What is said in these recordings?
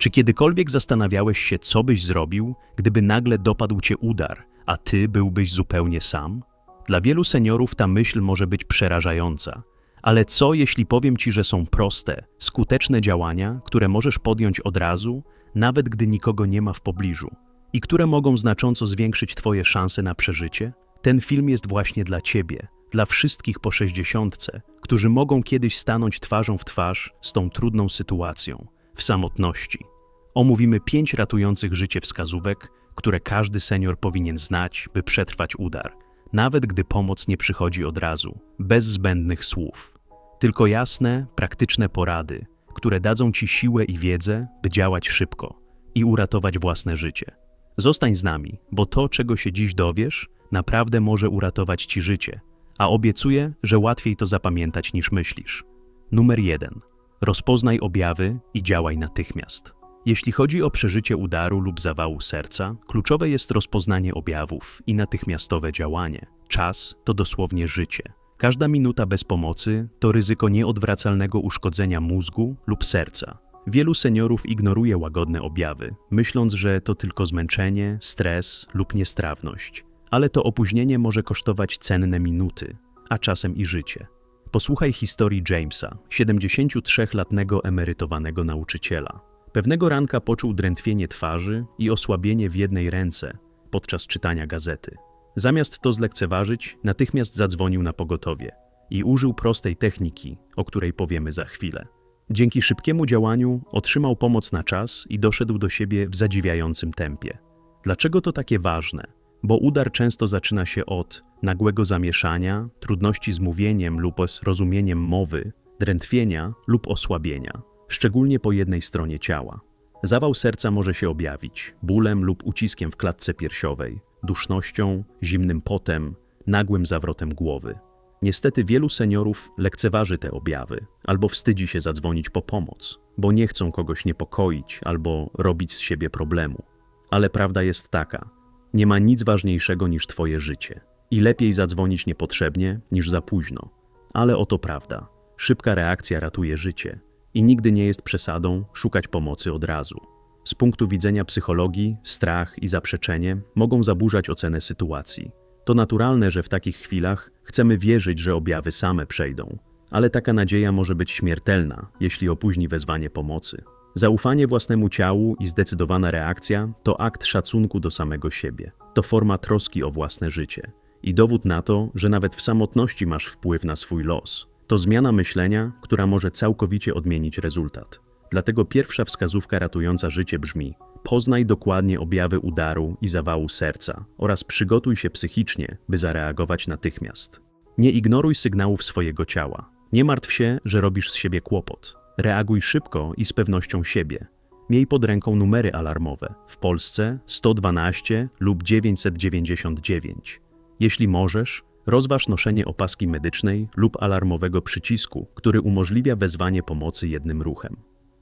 Czy kiedykolwiek zastanawiałeś się, co byś zrobił, gdyby nagle dopadł cię udar, a ty byłbyś zupełnie sam? Dla wielu seniorów ta myśl może być przerażająca. Ale co, jeśli powiem ci, że są proste, skuteczne działania, które możesz podjąć od razu, nawet gdy nikogo nie ma w pobliżu, i które mogą znacząco zwiększyć Twoje szanse na przeżycie? Ten film jest właśnie dla Ciebie, dla wszystkich po sześćdziesiątce, którzy mogą kiedyś stanąć twarzą w twarz z tą trudną sytuacją, w samotności. Omówimy pięć ratujących życie wskazówek, które każdy senior powinien znać, by przetrwać udar, nawet gdy pomoc nie przychodzi od razu, bez zbędnych słów. Tylko jasne, praktyczne porady, które dadzą Ci siłę i wiedzę, by działać szybko i uratować własne życie. Zostań z nami, bo to, czego się dziś dowiesz, naprawdę może uratować Ci życie, a obiecuję, że łatwiej to zapamiętać niż myślisz. Numer 1. Rozpoznaj objawy i działaj natychmiast. Jeśli chodzi o przeżycie udaru lub zawału serca, kluczowe jest rozpoznanie objawów i natychmiastowe działanie. Czas to dosłownie życie. Każda minuta bez pomocy to ryzyko nieodwracalnego uszkodzenia mózgu lub serca. Wielu seniorów ignoruje łagodne objawy, myśląc, że to tylko zmęczenie, stres lub niestrawność. Ale to opóźnienie może kosztować cenne minuty, a czasem i życie. Posłuchaj historii Jamesa, 73-latnego emerytowanego nauczyciela. Pewnego ranka poczuł drętwienie twarzy i osłabienie w jednej ręce podczas czytania gazety. Zamiast to zlekceważyć, natychmiast zadzwonił na pogotowie i użył prostej techniki, o której powiemy za chwilę. Dzięki szybkiemu działaniu otrzymał pomoc na czas i doszedł do siebie w zadziwiającym tempie. Dlaczego to takie ważne? Bo udar często zaczyna się od nagłego zamieszania, trudności z mówieniem lub zrozumieniem mowy, drętwienia lub osłabienia, szczególnie po jednej stronie ciała. Zawał serca może się objawić bólem lub uciskiem w klatce piersiowej, dusznością, zimnym potem, nagłym zawrotem głowy. Niestety wielu seniorów lekceważy te objawy albo wstydzi się zadzwonić po pomoc, bo nie chcą kogoś niepokoić albo robić z siebie problemu. Ale prawda jest taka: nie ma nic ważniejszego niż Twoje życie. I lepiej zadzwonić niepotrzebnie niż za późno. Ale oto prawda: szybka reakcja ratuje życie i nigdy nie jest przesadą szukać pomocy od razu. Z punktu widzenia psychologii, strach i zaprzeczenie mogą zaburzać ocenę sytuacji. To naturalne, że w takich chwilach chcemy wierzyć, że objawy same przejdą, ale taka nadzieja może być śmiertelna, jeśli opóźni wezwanie pomocy. Zaufanie własnemu ciału i zdecydowana reakcja to akt szacunku do samego siebie. To forma troski o własne życie i dowód na to, że nawet w samotności masz wpływ na swój los. To zmiana myślenia, która może całkowicie odmienić rezultat. Dlatego pierwsza wskazówka ratująca życie brzmi: poznaj dokładnie objawy udaru i zawału serca oraz przygotuj się psychicznie, by zareagować natychmiast. Nie ignoruj sygnałów swojego ciała. Nie martw się, że robisz z siebie kłopot. Reaguj szybko i z pewnością siebie. Miej pod ręką numery alarmowe w Polsce 112 lub 999. Jeśli możesz, rozważ noszenie opaski medycznej lub alarmowego przycisku, który umożliwia wezwanie pomocy jednym ruchem.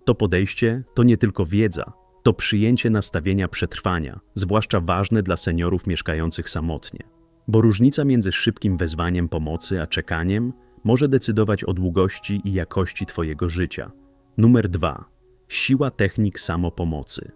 To podejście to nie tylko wiedza, to przyjęcie nastawienia przetrwania, zwłaszcza ważne dla seniorów mieszkających samotnie. Bo różnica między szybkim wezwaniem pomocy a czekaniem może decydować o długości i jakości Twojego życia. Numer 2. Siła technik samopomocy.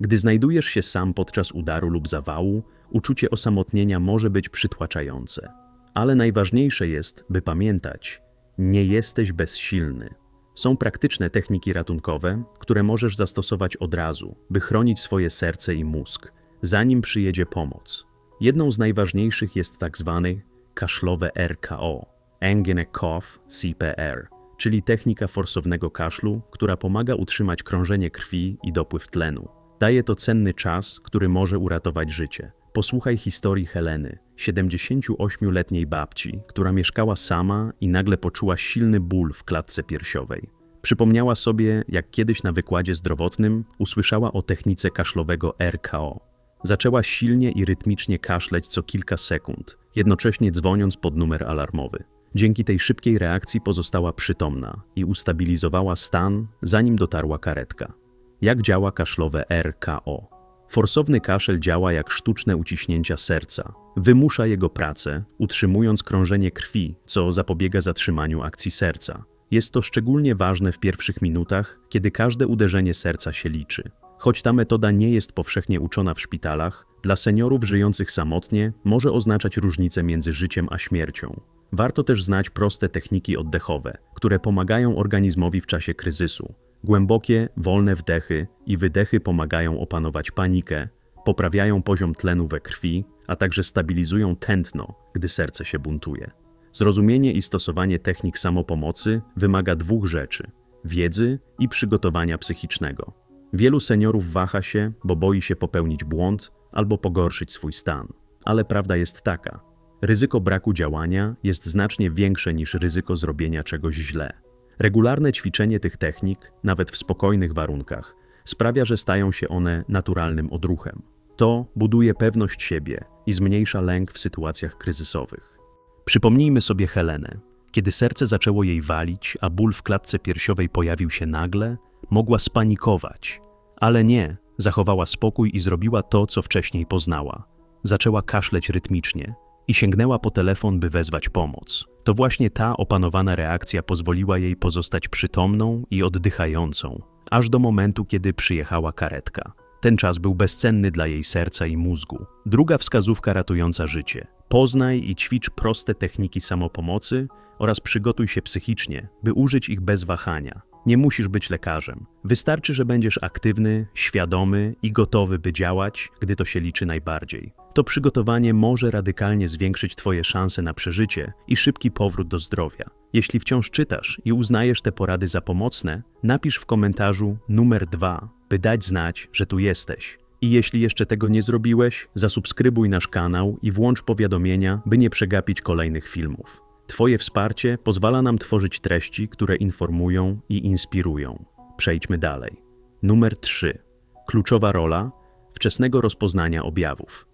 Gdy znajdujesz się sam podczas udaru lub zawału, uczucie osamotnienia może być przytłaczające. Ale najważniejsze jest, by pamiętać, nie jesteś bezsilny. Są praktyczne techniki ratunkowe, które możesz zastosować od razu, by chronić swoje serce i mózg, zanim przyjedzie pomoc. Jedną z najważniejszych jest tak zwany kaszlowe RKO, Engine Cough CPR, czyli technika forsownego kaszlu, która pomaga utrzymać krążenie krwi i dopływ tlenu. Daje to cenny czas, który może uratować życie. Posłuchaj historii Heleny, 78-letniej babci, która mieszkała sama i nagle poczuła silny ból w klatce piersiowej. Przypomniała sobie, jak kiedyś na wykładzie zdrowotnym usłyszała o technice kaszlowego RKO. Zaczęła silnie i rytmicznie kaszleć co kilka sekund, jednocześnie dzwoniąc pod numer alarmowy. Dzięki tej szybkiej reakcji pozostała przytomna i ustabilizowała stan, zanim dotarła karetka. Jak działa kaszlowe RKO? Forsowny kaszel działa jak sztuczne uciśnięcia serca. Wymusza jego pracę, utrzymując krążenie krwi, co zapobiega zatrzymaniu akcji serca. Jest to szczególnie ważne w pierwszych minutach, kiedy każde uderzenie serca się liczy. Choć ta metoda nie jest powszechnie uczona w szpitalach, dla seniorów żyjących samotnie może oznaczać różnicę między życiem a śmiercią. Warto też znać proste techniki oddechowe, które pomagają organizmowi w czasie kryzysu. Głębokie, wolne wdechy i wydechy pomagają opanować panikę, poprawiają poziom tlenu we krwi, a także stabilizują tętno, gdy serce się buntuje. Zrozumienie i stosowanie technik samopomocy wymaga dwóch rzeczy: wiedzy i przygotowania psychicznego. Wielu seniorów waha się, bo boi się popełnić błąd albo pogorszyć swój stan. Ale prawda jest taka: ryzyko braku działania jest znacznie większe niż ryzyko zrobienia czegoś źle. Regularne ćwiczenie tych technik, nawet w spokojnych warunkach, sprawia, że stają się one naturalnym odruchem. To buduje pewność siebie i zmniejsza lęk w sytuacjach kryzysowych. Przypomnijmy sobie Helenę. Kiedy serce zaczęło jej walić, a ból w klatce piersiowej pojawił się nagle, mogła spanikować. Ale nie, zachowała spokój i zrobiła to, co wcześniej poznała. Zaczęła kaszleć rytmicznie i sięgnęła po telefon, by wezwać pomoc. To właśnie ta opanowana reakcja pozwoliła jej pozostać przytomną i oddychającą, aż do momentu, kiedy przyjechała karetka. Ten czas był bezcenny dla jej serca i mózgu. Druga wskazówka ratująca życie. Poznaj i ćwicz proste techniki samopomocy oraz przygotuj się psychicznie, by użyć ich bez wahania. Nie musisz być lekarzem. Wystarczy, że będziesz aktywny, świadomy i gotowy, by działać, gdy to się liczy najbardziej. To przygotowanie może radykalnie zwiększyć Twoje szanse na przeżycie i szybki powrót do zdrowia. Jeśli wciąż czytasz i uznajesz te porady za pomocne, napisz w komentarzu numer 2, by dać znać, że tu jesteś. I jeśli jeszcze tego nie zrobiłeś, zasubskrybuj nasz kanał i włącz powiadomienia, by nie przegapić kolejnych filmów. Twoje wsparcie pozwala nam tworzyć treści, które informują i inspirują. Przejdźmy dalej. Numer 3. Kluczowa rola wczesnego rozpoznania objawów.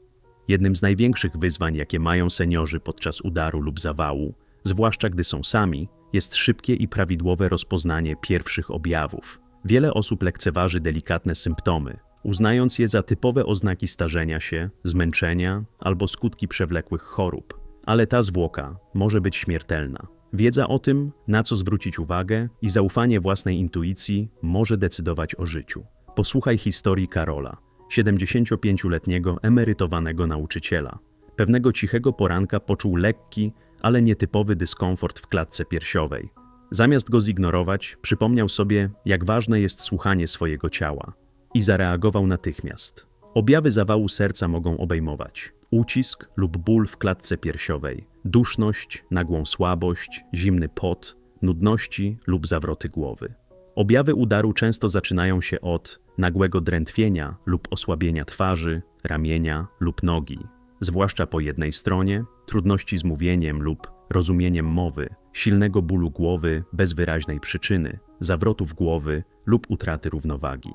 Jednym z największych wyzwań, jakie mają seniorzy podczas udaru lub zawału, zwłaszcza gdy są sami, jest szybkie i prawidłowe rozpoznanie pierwszych objawów. Wiele osób lekceważy delikatne symptomy, uznając je za typowe oznaki starzenia się, zmęczenia albo skutki przewlekłych chorób. Ale ta zwłoka może być śmiertelna. Wiedza o tym, na co zwrócić uwagę i zaufanie własnej intuicji może decydować o życiu. Posłuchaj historii Karola, 75-letniego emerytowanego nauczyciela. Pewnego cichego poranka poczuł lekki, ale nietypowy dyskomfort w klatce piersiowej. Zamiast go zignorować, przypomniał sobie, jak ważne jest słuchanie swojego ciała i zareagował natychmiast. Objawy zawału serca mogą obejmować ucisk lub ból w klatce piersiowej, duszność, nagłą słabość, zimny pot, nudności lub zawroty głowy. Objawy udaru często zaczynają się od nagłego drętwienia lub osłabienia twarzy, ramienia lub nogi, zwłaszcza po jednej stronie, trudności z mówieniem lub rozumieniem mowy, silnego bólu głowy bez wyraźnej przyczyny, zawrotów głowy lub utraty równowagi.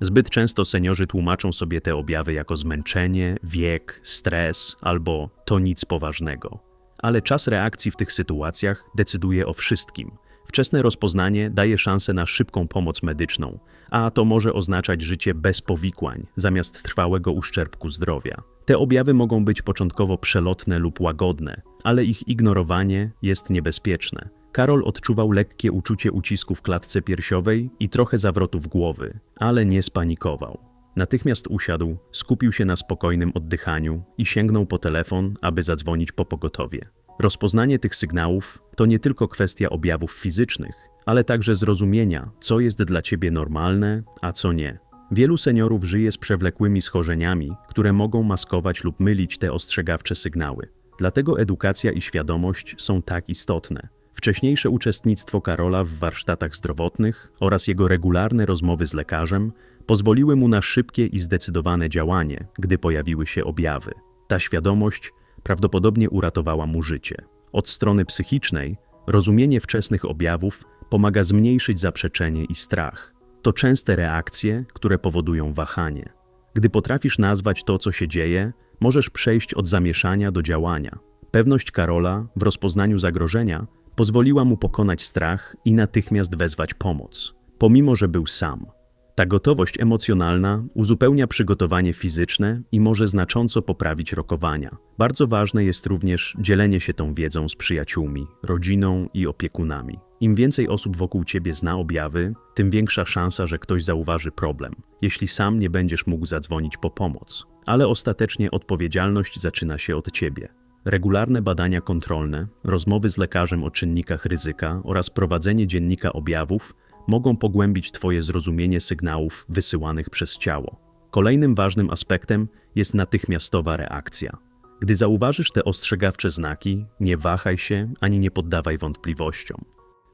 Zbyt często seniorzy tłumaczą sobie te objawy jako zmęczenie, wiek, stres albo to nic poważnego. Ale czas reakcji w tych sytuacjach decyduje o wszystkim. Wczesne rozpoznanie daje szansę na szybką pomoc medyczną, a to może oznaczać życie bez powikłań, zamiast trwałego uszczerbku zdrowia. Te objawy mogą być początkowo przelotne lub łagodne, ale ich ignorowanie jest niebezpieczne. Karol odczuwał lekkie uczucie ucisku w klatce piersiowej i trochę zawrotów głowy, ale nie spanikował. Natychmiast usiadł, skupił się na spokojnym oddychaniu i sięgnął po telefon, aby zadzwonić po pogotowie. Rozpoznanie tych sygnałów to nie tylko kwestia objawów fizycznych, ale także zrozumienia, co jest dla ciebie normalne, a co nie. Wielu seniorów żyje z przewlekłymi schorzeniami, które mogą maskować lub mylić te ostrzegawcze sygnały. Dlatego edukacja i świadomość są tak istotne. Wcześniejsze uczestnictwo Karola w warsztatach zdrowotnych oraz jego regularne rozmowy z lekarzem pozwoliły mu na szybkie i zdecydowane działanie, gdy pojawiły się objawy. Ta świadomość prawdopodobnie uratowała mu życie. Od strony psychicznej, rozumienie wczesnych objawów pomaga zmniejszyć zaprzeczenie i strach. To częste reakcje, które powodują wahanie. Gdy potrafisz nazwać to, co się dzieje, możesz przejść od zamieszania do działania. Pewność Karola w rozpoznaniu zagrożenia pozwoliła mu pokonać strach i natychmiast wezwać pomoc, pomimo że był sam. Ta gotowość emocjonalna uzupełnia przygotowanie fizyczne i może znacząco poprawić rokowania. Bardzo ważne jest również dzielenie się tą wiedzą z przyjaciółmi, rodziną i opiekunami. Im więcej osób wokół ciebie zna objawy, tym większa szansa, że ktoś zauważy problem, jeśli sam nie będziesz mógł zadzwonić po pomoc. Ale ostatecznie odpowiedzialność zaczyna się od ciebie. Regularne badania kontrolne, rozmowy z lekarzem o czynnikach ryzyka oraz prowadzenie dziennika objawów mogą pogłębić Twoje zrozumienie sygnałów wysyłanych przez ciało. Kolejnym ważnym aspektem jest natychmiastowa reakcja. Gdy zauważysz te ostrzegawcze znaki, nie wahaj się ani nie poddawaj wątpliwościom.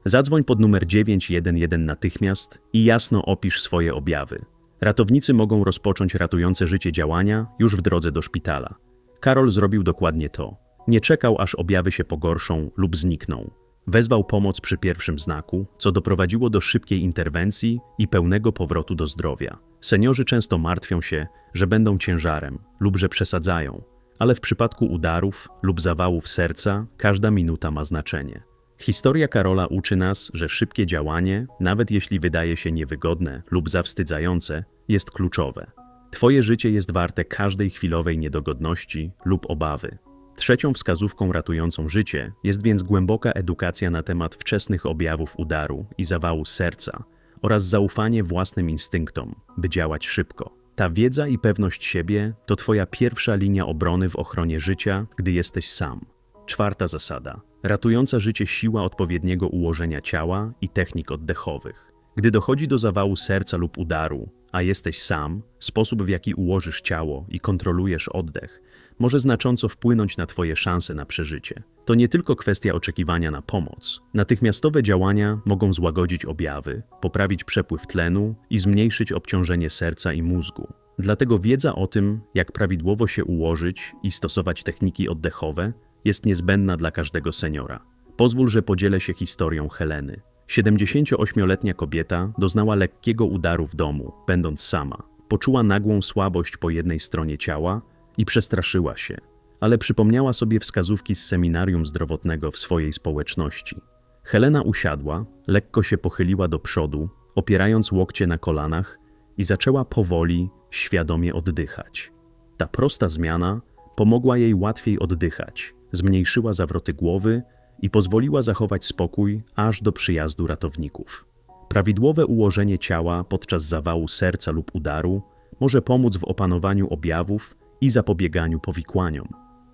Zadzwoń pod numer 911 natychmiast i jasno opisz swoje objawy. Ratownicy mogą rozpocząć ratujące życie działania już w drodze do szpitala. Karol zrobił dokładnie to. Nie czekał, aż objawy się pogorszą lub znikną. Wezwał pomoc przy pierwszym znaku, co doprowadziło do szybkiej interwencji i pełnego powrotu do zdrowia. Seniorzy często martwią się, że będą ciężarem lub że przesadzają, ale w przypadku udarów lub zawałów serca każda minuta ma znaczenie. Historia Karola uczy nas, że szybkie działanie, nawet jeśli wydaje się niewygodne lub zawstydzające, jest kluczowe. Twoje życie jest warte każdej chwilowej niedogodności lub obawy. Trzecią wskazówką ratującą życie jest więc głęboka edukacja na temat wczesnych objawów udaru i zawału serca oraz zaufanie własnym instynktom, by działać szybko. Ta wiedza i pewność siebie to Twoja pierwsza linia obrony w ochronie życia, gdy jesteś sam. Czwarta zasada. Ratująca życie siła odpowiedniego ułożenia ciała i technik oddechowych. Gdy dochodzi do zawału serca lub udaru, a jesteś sam, sposób w jaki ułożysz ciało i kontrolujesz oddech może znacząco wpłynąć na Twoje szanse na przeżycie. To nie tylko kwestia oczekiwania na pomoc. Natychmiastowe działania mogą złagodzić objawy, poprawić przepływ tlenu i zmniejszyć obciążenie serca i mózgu. Dlatego wiedza o tym, jak prawidłowo się ułożyć i stosować techniki oddechowe, jest niezbędna dla każdego seniora. Pozwól, że podzielę się historią Heleny. 78-letnia kobieta doznała lekkiego udaru w domu, będąc sama. Poczuła nagłą słabość po jednej stronie ciała i przestraszyła się, ale przypomniała sobie wskazówki z seminarium zdrowotnego w swojej społeczności. Helena usiadła, lekko się pochyliła do przodu, opierając łokcie na kolanach i zaczęła powoli, świadomie oddychać. Ta prosta zmiana pomogła jej łatwiej oddychać, zmniejszyła zawroty głowy i pozwoliła zachować spokój aż do przyjazdu ratowników. Prawidłowe ułożenie ciała podczas zawału serca lub udaru może pomóc w opanowaniu objawów i zapobieganiu powikłaniom.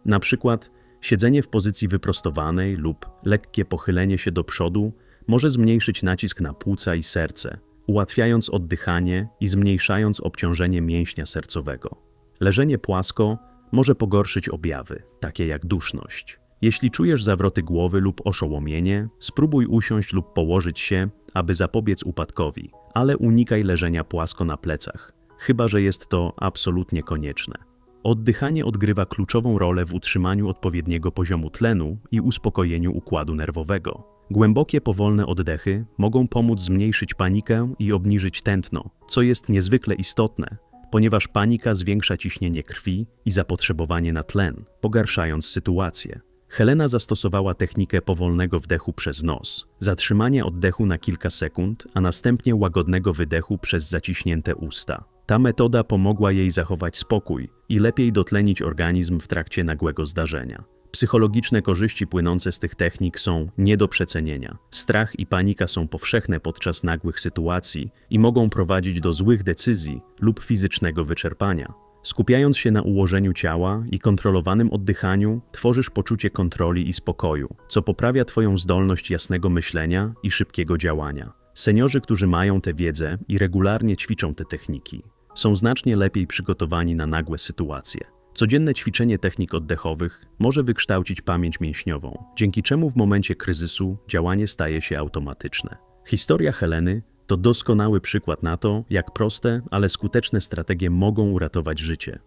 Na przykład siedzenie w pozycji wyprostowanej lub lekkie pochylenie się do przodu może zmniejszyć nacisk na płuca i serce, ułatwiając oddychanie i zmniejszając obciążenie mięśnia sercowego. Leżenie płasko może pogorszyć objawy, takie jak duszność. Jeśli czujesz zawroty głowy lub oszołomienie, spróbuj usiąść lub położyć się, aby zapobiec upadkowi, ale unikaj leżenia płasko na plecach, chyba że jest to absolutnie konieczne. Oddychanie odgrywa kluczową rolę w utrzymaniu odpowiedniego poziomu tlenu i uspokojeniu układu nerwowego. Głębokie, powolne oddechy mogą pomóc zmniejszyć panikę i obniżyć tętno, co jest niezwykle istotne, ponieważ panika zwiększa ciśnienie krwi i zapotrzebowanie na tlen, pogarszając sytuację. Helena zastosowała technikę powolnego wdechu przez nos, zatrzymanie oddechu na kilka sekund, a następnie łagodnego wydechu przez zaciśnięte usta. Ta metoda pomogła jej zachować spokój i lepiej dotlenić organizm w trakcie nagłego zdarzenia. Psychologiczne korzyści płynące z tych technik są nie do przecenienia. Strach i panika są powszechne podczas nagłych sytuacji i mogą prowadzić do złych decyzji lub fizycznego wyczerpania. Skupiając się na ułożeniu ciała i kontrolowanym oddychaniu, tworzysz poczucie kontroli i spokoju, co poprawia Twoją zdolność jasnego myślenia i szybkiego działania. Seniorzy, którzy mają tę wiedzę i regularnie ćwiczą te techniki, są znacznie lepiej przygotowani na nagłe sytuacje. Codzienne ćwiczenie technik oddechowych może wykształcić pamięć mięśniową, dzięki czemu w momencie kryzysu działanie staje się automatyczne. Historia Heleny to doskonały przykład na to, jak proste, ale skuteczne strategie mogą uratować życie.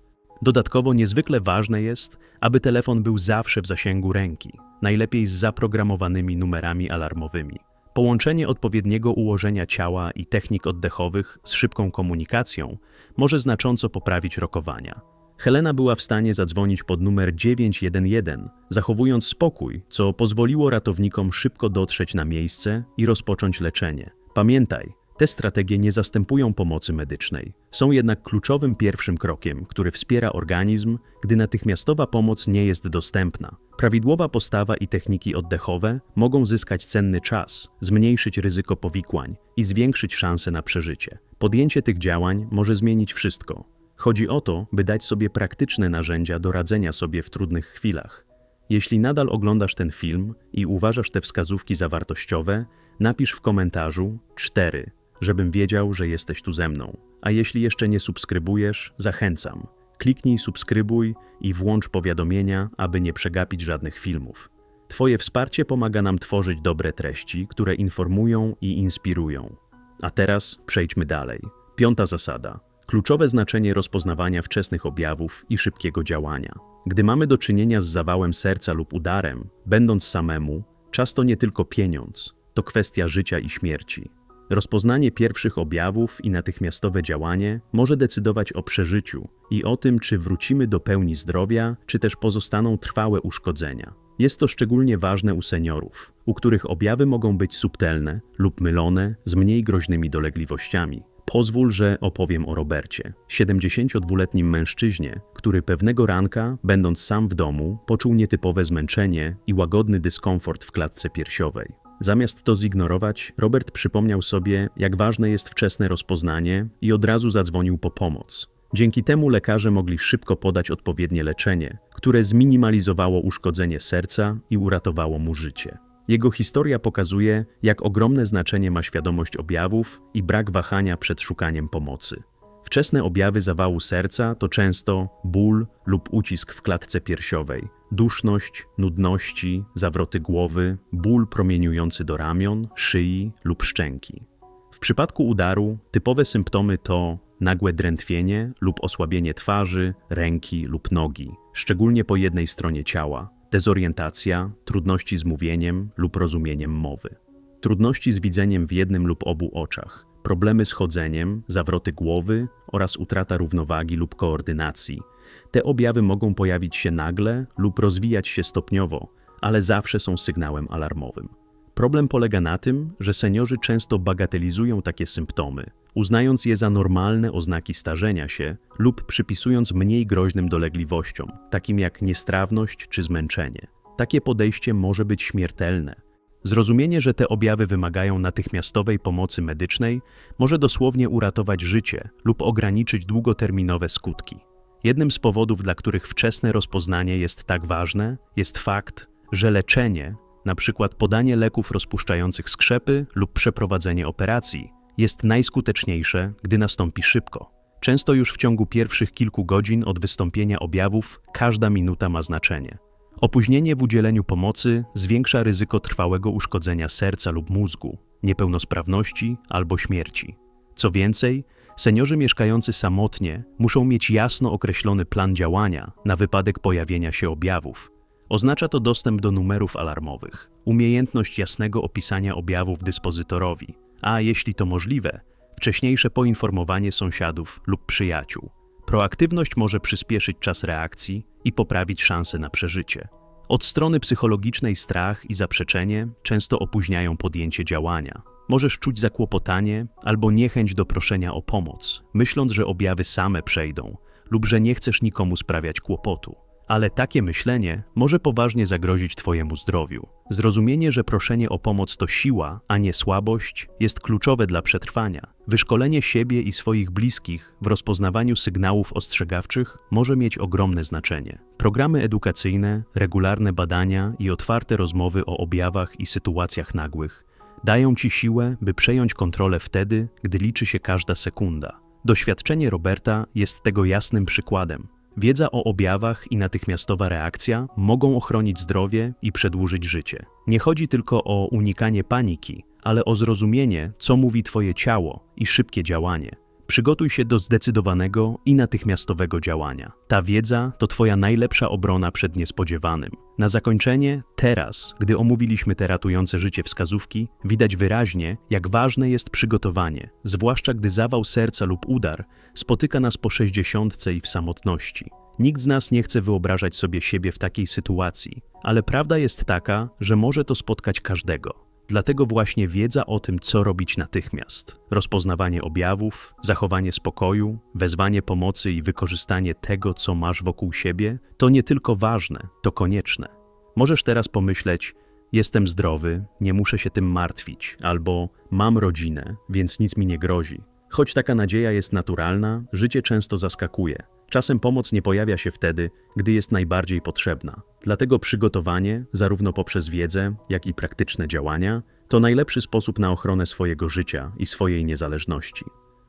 Dodatkowo niezwykle ważne jest, aby telefon był zawsze w zasięgu ręki, najlepiej z zaprogramowanymi numerami alarmowymi. Połączenie odpowiedniego ułożenia ciała i technik oddechowych z szybką komunikacją może znacząco poprawić rokowania. Helena była w stanie zadzwonić pod numer 911, zachowując spokój, co pozwoliło ratownikom szybko dotrzeć na miejsce i rozpocząć leczenie. Pamiętaj, Te strategie nie zastępują pomocy medycznej. Są jednak kluczowym pierwszym krokiem, który wspiera organizm, gdy natychmiastowa pomoc nie jest dostępna. Prawidłowa postawa i techniki oddechowe mogą zyskać cenny czas, zmniejszyć ryzyko powikłań i zwiększyć szanse na przeżycie. Podjęcie tych działań może zmienić wszystko. Chodzi o to, by dać sobie praktyczne narzędzia do radzenia sobie w trudnych chwilach. Jeśli nadal oglądasz ten film i uważasz te wskazówki za wartościowe, napisz w komentarzu 4, żebym wiedział, że jesteś tu ze mną. A jeśli jeszcze nie subskrybujesz, zachęcam. Kliknij subskrybuj i włącz powiadomienia, aby nie przegapić żadnych filmów. Twoje wsparcie pomaga nam tworzyć dobre treści, które informują i inspirują. A teraz przejdźmy dalej. Piąta zasada. Kluczowe znaczenie rozpoznawania wczesnych objawów i szybkiego działania. Gdy mamy do czynienia z zawałem serca lub udarem, będąc samemu, czas to nie tylko pieniądz, to kwestia życia i śmierci. Rozpoznanie pierwszych objawów i natychmiastowe działanie może decydować o przeżyciu i o tym, czy wrócimy do pełni zdrowia, czy też pozostaną trwałe uszkodzenia. Jest to szczególnie ważne u seniorów, u których objawy mogą być subtelne lub mylone z mniej groźnymi dolegliwościami. Pozwól, że opowiem o Robercie, 72-letnim mężczyźnie, który pewnego ranka, będąc sam w domu, poczuł nietypowe zmęczenie i łagodny dyskomfort w klatce piersiowej. Zamiast to zignorować, Robert przypomniał sobie, jak ważne jest wczesne rozpoznanie i od razu zadzwonił po pomoc. Dzięki temu lekarze mogli szybko podać odpowiednie leczenie, które zminimalizowało uszkodzenie serca i uratowało mu życie. Jego historia pokazuje, jak ogromne znaczenie ma świadomość objawów i brak wahania przed szukaniem pomocy. Wczesne objawy zawału serca to często ból lub ucisk w klatce piersiowej, duszność, nudności, zawroty głowy, ból promieniujący do ramion, szyi lub szczęki. W przypadku udaru typowe symptomy to nagłe drętwienie lub osłabienie twarzy, ręki lub nogi, szczególnie po jednej stronie ciała, dezorientacja, trudności z mówieniem lub rozumieniem mowy, trudności z widzeniem w jednym lub obu oczach, problemy z chodzeniem, zawroty głowy oraz utrata równowagi lub koordynacji. Te objawy mogą pojawić się nagle lub rozwijać się stopniowo, ale zawsze są sygnałem alarmowym. Problem polega na tym, że seniorzy często bagatelizują takie symptomy, uznając je za normalne oznaki starzenia się lub przypisując mniej groźnym dolegliwościom, takim jak niestrawność czy zmęczenie. Takie podejście może być śmiertelne. Zrozumienie, że te objawy wymagają natychmiastowej pomocy medycznej, może dosłownie uratować życie lub ograniczyć długoterminowe skutki. Jednym z powodów, dla których wczesne rozpoznanie jest tak ważne, jest fakt, że leczenie, np. podanie leków rozpuszczających skrzepy lub przeprowadzenie operacji, jest najskuteczniejsze, gdy nastąpi szybko. Często już w ciągu pierwszych kilku godzin od wystąpienia objawów każda minuta ma znaczenie. Opóźnienie w udzieleniu pomocy zwiększa ryzyko trwałego uszkodzenia serca lub mózgu, niepełnosprawności albo śmierci. Co więcej, seniorzy mieszkający samotnie muszą mieć jasno określony plan działania na wypadek pojawienia się objawów. Oznacza to dostęp do numerów alarmowych, umiejętność jasnego opisania objawów dyspozytorowi, a jeśli to możliwe, wcześniejsze poinformowanie sąsiadów lub przyjaciół. Proaktywność może przyspieszyć czas reakcji i poprawić szanse na przeżycie. Od strony psychologicznej strach i zaprzeczenie często opóźniają podjęcie działania. Możesz czuć zakłopotanie albo niechęć do proszenia o pomoc, myśląc, że objawy same przejdą lub że nie chcesz nikomu sprawiać kłopotu ale takie myślenie może poważnie zagrozić Twojemu zdrowiu. Zrozumienie, że proszenie o pomoc to siła, a nie słabość, jest kluczowe dla przetrwania. Wyszkolenie siebie i swoich bliskich w rozpoznawaniu sygnałów ostrzegawczych może mieć ogromne znaczenie. Programy edukacyjne, regularne badania i otwarte rozmowy o objawach i sytuacjach nagłych dają Ci siłę, by przejąć kontrolę wtedy, gdy liczy się każda sekunda. Doświadczenie Roberta jest tego jasnym przykładem. Wiedza o objawach i natychmiastowa reakcja mogą ochronić zdrowie i przedłużyć życie. Nie chodzi tylko o unikanie paniki, ale o zrozumienie, co mówi Twoje ciało i szybkie działanie. Przygotuj się do zdecydowanego i natychmiastowego działania. Ta wiedza to Twoja najlepsza obrona przed niespodziewanym. Na zakończenie, teraz, gdy omówiliśmy te ratujące życie wskazówki, widać wyraźnie, jak ważne jest przygotowanie, zwłaszcza gdy zawał serca lub udar spotyka nas po sześćdziesiątce i w samotności. Nikt z nas nie chce wyobrażać sobie siebie w takiej sytuacji, ale prawda jest taka, że może to spotkać każdego. Dlatego właśnie wiedza o tym, co robić natychmiast, rozpoznawanie objawów, zachowanie spokoju, wezwanie pomocy i wykorzystanie tego, co masz wokół siebie, to nie tylko ważne, to konieczne. Możesz teraz pomyśleć: Jestem zdrowy, nie muszę się tym martwić, albo mam rodzinę, więc nic mi nie grozi. Choć taka nadzieja jest naturalna, życie często zaskakuje. Czasem pomoc nie pojawia się wtedy, gdy jest najbardziej potrzebna. Dlatego przygotowanie, zarówno poprzez wiedzę, jak i praktyczne działania, to najlepszy sposób na ochronę swojego życia i swojej niezależności.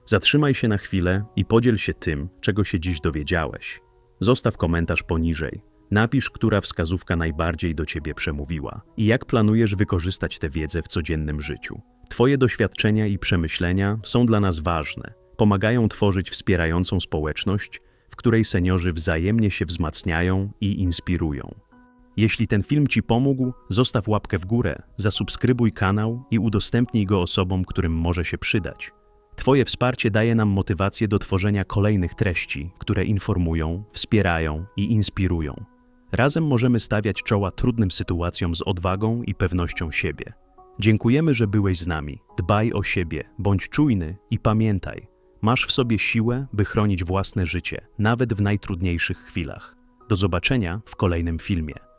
Zatrzymaj się na chwilę i podziel się tym, czego się dziś dowiedziałeś. Zostaw komentarz poniżej. Napisz, która wskazówka najbardziej do ciebie przemówiła i jak planujesz wykorzystać tę wiedzę w codziennym życiu. Twoje doświadczenia i przemyślenia są dla nas ważne. Pomagają tworzyć wspierającą społeczność, której seniorzy wzajemnie się wzmacniają i inspirują. Jeśli ten film Ci pomógł, zostaw łapkę w górę, zasubskrybuj kanał i udostępnij go osobom, którym może się przydać. Twoje wsparcie daje nam motywację do tworzenia kolejnych treści, które informują, wspierają i inspirują. Razem możemy stawiać czoła trudnym sytuacjom z odwagą i pewnością siebie. Dziękujemy, że byłeś z nami. Dbaj o siebie, bądź czujny i pamiętaj, masz w sobie siłę, by chronić własne życie, nawet w najtrudniejszych chwilach. Do zobaczenia w kolejnym filmie.